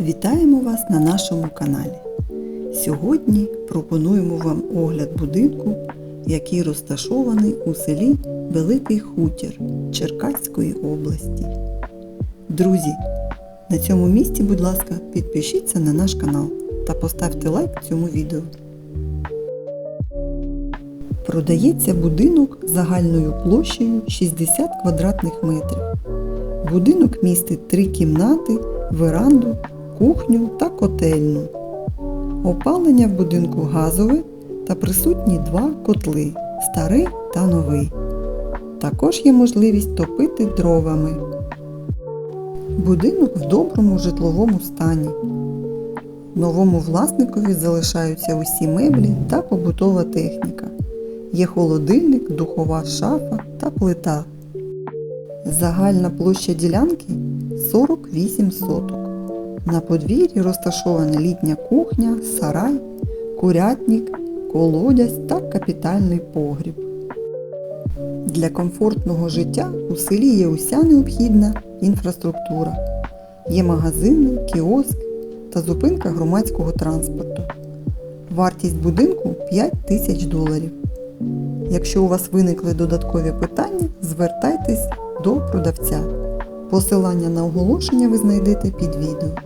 Вітаємо вас на нашому каналі. Сьогодні пропонуємо вам огляд будинку, який розташований у селі Великий Хутір Черкаської області. Друзі, на цьому місці, будь ласка, підпишіться на наш канал та поставте лайк цьому відео. Продається будинок загальною площею 60 квадратних метрів. Будинок містить три кімнати, веранду, кухню та котельну. Опалення в будинку газове та присутні два котли старий та новий. Також є можливість топити дровами. Будинок в доброму житловому стані. Новому власникові залишаються усі меблі та побутова техніка. Є холодильник, духова шафа та плита. Загальна площа ділянки 48 соток. На подвір'ї розташована літня кухня, сарай, курятник, колодязь та капітальний погріб. Для комфортного життя у селі є уся необхідна інфраструктура. Є магазини, кіоск та зупинка громадського транспорту. Вартість будинку 5 тисяч доларів. Якщо у вас виникли додаткові питання, звертайтесь до продавця. Посилання на оголошення ви знайдете під відео.